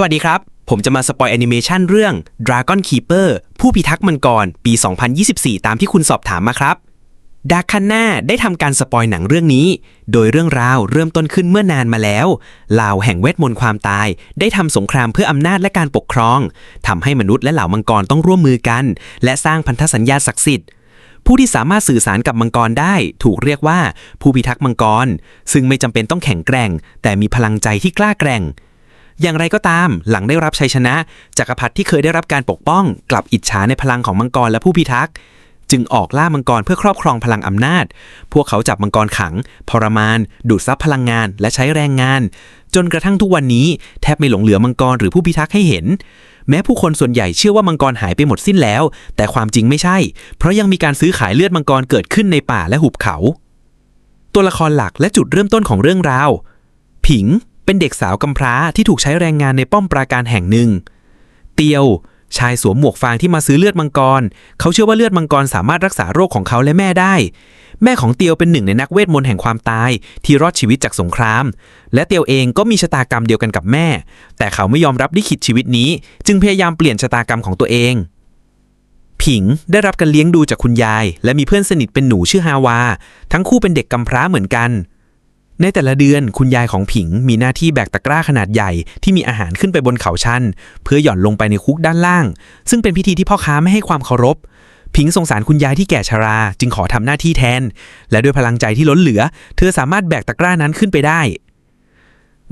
สวัสดีครับ ผมจะมาสปอยแอนิเมชันเรื่อง Dragon Keeper ผู้พิทักษ์มังกร ปี 2024 ตามที่คุณสอบถามมาครับดาคันนาได้ทำการสปอยหนังเรื่องนี้ โดยเรื่องราวเริ่มต้นขึ้นเมื่อนานมาแล้วเหล่าแห่งเวทมนต์ความตาย ได้ทำสงครามเพื่ออำนาจและการปกครองทำให้มนุษย์และเหล่ามังกรต้องร่วมมือกัน และสร้างพันธสัญญาศักดิ์สิทธิ์ผู้ที่สามารถสื่อสารกับมังกรได้ ถูกเรียกว่าผู้พิทักษ์มังกร ซึ่งไม่จำเป็นต้องแข็งแกร่ง แต่มีพลังใจที่กล้าแกร่ง อย่างไรก็ตาม หลังได้รับชัยชนะจักรพรรดิที่เคยได้รับการปกป้อง กลับอิจฉาในพลังของมังกรและผู้พิทักษ์จึงออกล่ามังกรเพื่อครอบครองพลังอำนาจ พวกเขาจับมังกรขังทรมาน ดูดซับพลังงาน และใช้แรงงาน จนกระทั่งทุกวันนี้แทบไม่หลงเหลือมังกรหรือผู้พิทักษ์ให้เห็น แม้ผู้คนส่วนใหญ่เชื่อว่ามังกรหายไปหมดสิ้นแล้ว แต่ความจริงไม่ใช่ เพราะยังมีการซื้อขายเลือดมังกรเกิดขึ้นในป่าและหุบเขา ตัวละครหลักและจุดเริ่มต้นของเรื่องราว ผิง เป็นเด็กสาวกำพร้าที่ถูกใช้แรงงานในป้อมปราการแห่งหนึ่ง เตียว ชายสวมหมวกฟางที่มาซื้อเลือดมังกร เขาเชื่อว่าเลือดมังกรสามารถรักษาโรคของเขาและแม่ได้ แม่ของเตียวเป็นหนึ่งในนักเวทมนต์แห่งความตาย ที่รอดชีวิตจากสงคราม และเตียวเองก็มีชะตากรรมเดียวกันกับแม่ แต่เขาไม่ยอมรับลิขิตชีวิตนี้ จึงพยายามเปลี่ยนชะตากรรมของตัวเองผิงได้รับการเลี้ยงดูจากคุณยาย และมีเพื่อนสนิทเป็นหนูชื่อฮาวา ทั้งคู่เป็นเด็กกำพร้าเหมือนกัน ในแต่ละเดือนคุณยายของผิงมีหน้าที่แบกตะกร้าขนาดใหญ่ที่มีอาหารขึ้นไปบนเขาชัน เพื่อหย่อนลงไปในคุกด้านล่าง ซึ่งเป็นพิธีที่พ่อค้าไม่ให้ความเคารพ ผิงสงสารคุณยายที่แก่ชรา จึงขอทำหน้าที่แทน และด้วยพลังใจที่ล้นเหลือ เธอสามารถแบกตะกร้านั้นขึ้นไปได้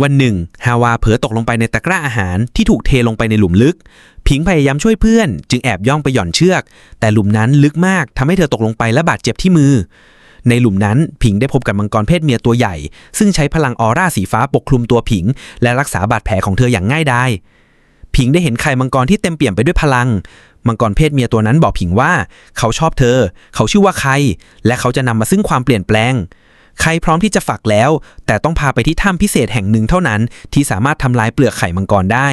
วันหนึ่ง ฮาวาเผลอตกลงไปในตะกร้าอาหารที่ถูกเทลงไปในหลุมลึก ผิงพยายามช่วยเพื่อน จึงแอบย่องไปหย่อนเชือก แต่หลุมนั้นลึกมากทำให้เธอตกลงไปและบาดเจ็บที่มือ ในหลุมนั้นผิงได้พบกับมังกรเพศเมียตัวใหญ่ ซึ่งใช้พลังออร่าสีฟ้าปกคลุมตัวผิง และรักษาบาดแผลของเธออย่างง่ายดายผิงได้เห็นไข่มังกรที่เต็มเปี่ยมไปด้วยพลัง มังกรเพศเมียตัวนั้นบอกผิงว่า เขาชอบเธอ เขาชื่อว่าใครและเขาจะนำมาซึ่งความเปลี่ยนแปลงใครพร้อมที่จะฝักแล้ว แต่ต้องพาไปที่ถ้ำพิเศษแห่งหนึ่งเท่านั้น ที่สามารถทำลายเปลือกไข่มังกรได้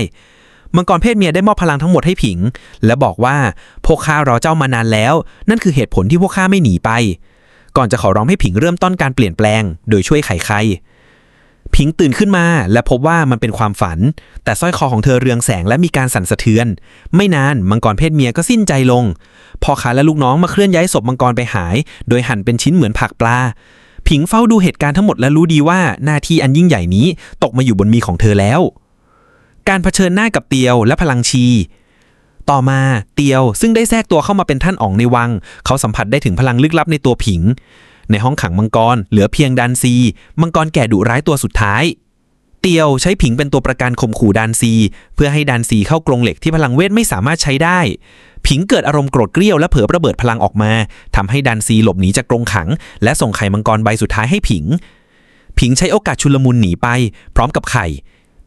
มังกรเพศเมียได้มอบพลังทั้งหมดให้ผิง และบอกว่าพวกข้ารอเจ้ามานานแล้ว นั่นคือเหตุผลที่พวกข้าไม่หนีไป ก่อนจะขอร้องให้ผิงเริ่มต้นการเปลี่ยนแปลง โดยช่วยไขไข่ผิงตื่นขึ้นมาและพบว่ามันเป็นความฝัน แต่สร้อยคอของเธอเรืองแสงและมีการสั่นสะเทือน ไม่นานมังกรเพศเมียก็สิ้นใจลงพ่อค้าและลูกน้องมาเคลื่อนย้ายศพมังกรไปหาย โดยหั่นเป็นชิ้นเหมือนผักปลา ผิงเฝ้าดูเหตุการณ์ทั้งหมดและรู้ดีว่าหน้าที่อันยิ่งใหญ่นี้ตกมาอยู่บนมีของเธอแล้ว การเผชิญหน้ากับเตียวและพลังชี ต่อมาเตียวซึ่งได้แทรกตัวเข้ามาเป็นท่านอ๋องในวัง เขาสัมผัสได้ถึงพลังลึกลับในตัวผิง ในห้องขังมังกร เหลือเพียงดันซี มังกรแก่ดุร้ายตัวสุดท้าย เตียวใช้ผิงเป็นตัวประกันข่มขู่ดันซี เพื่อให้ดันซีเข้ากรงเหล็กที่พลังเวทไม่สามารถใช้ได้ ผิงเกิดอารมณ์โกรธเกรี้ยวและเผลอระเบิดพลังออกมาทำให้ดันซีหลบหนีจากกรงขัง และส่งไข่มังกรใบสุดท้ายให้ผิง ผิงใช้โอกาสชุลมุนหนีไป พร้อมกับไข่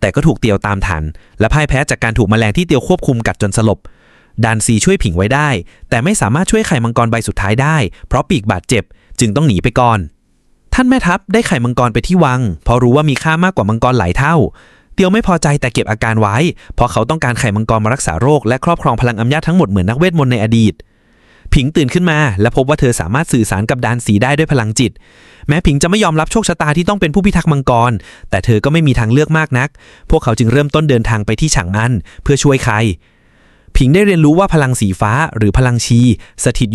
แต่ก็ถูกเตียวตามทัน และพ่ายแพ้จากการถูกแมลงที่เตียวควบคุมกัดจนสลบดานซีช่วยผิงไว้ได้ แต่ไม่สามารถช่วยไข่มังกรใบสุดท้ายได้ เพราะปีกบาดเจ็บ จึงต้องหนีไปก่อน ท่านแม่ทัพได้ไข่มังกรไปที่วัง เพราะรู้ว่ามีค่ามากกว่ามังกรหลายเท่า เตียวไม่พอใจแต่เก็บอาการไว้ เพราะเขาต้องการไข่มังกรมารักษาโรคและครอบครองพลังอำนาจทั้งหมดเหมือนนักเวทมนต์ในอดีต ผิงตื่นขึ้นมา และพบว่าเธอสามารถสื่อสารกับดานสีได้ด้วยพลังจิต แม้ผิงจะไม่ยอมรับโชคชะตาที่ต้องเป็นผู้พิทักษ์มังกร แต่เธอก็ไม่มีทางเลือกมากนัก พวกเขาจึงเริ่มต้นเดินทางไปที่ฉางอันเพื่อช่วยใคร ผิงได้เรียนรู้ว่าพลังสีฟ้าหรือพลังชี สถิตอยู่